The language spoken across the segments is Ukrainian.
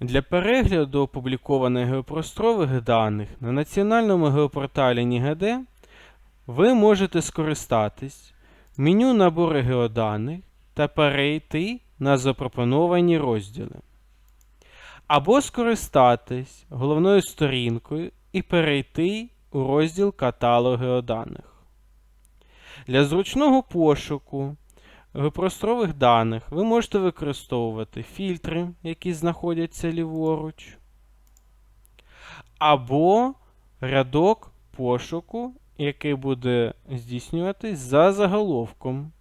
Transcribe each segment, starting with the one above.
Для перегляду опублікованих геопросторових даних на національному геопорталі НІГД ви можете скористатись меню набору геоданих та перейти на запропоновані розділи. Або скористатись головною сторінкою і перейти у розділ Каталог геоданих. Для зручного пошуку геопросторових даних ви можете використовувати фільтри, які знаходяться ліворуч, або рядок пошуку, який буде здійснюватись за заголовком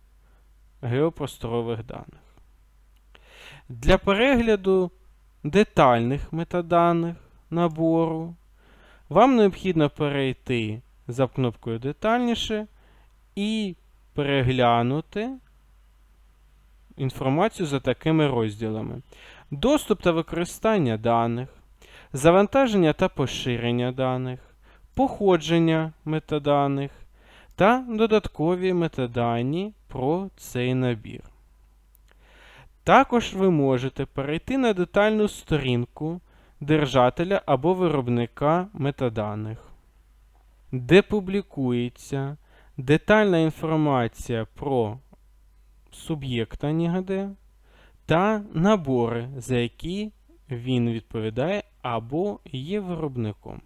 геопросторових даних. Для перегляду детальних метаданих набору вам необхідно перейти за кнопкою Детальніше і переглянути інформацію за такими розділами: доступ та використання даних, завантаження та поширення даних, походження метаданих та додаткові метадані про цей набір. Також ви можете перейти на детальну сторінку держателя або виробника метаданих, де публікується детальна інформація про суб'єкта НІГД та набори, за які він відповідає або є виробником.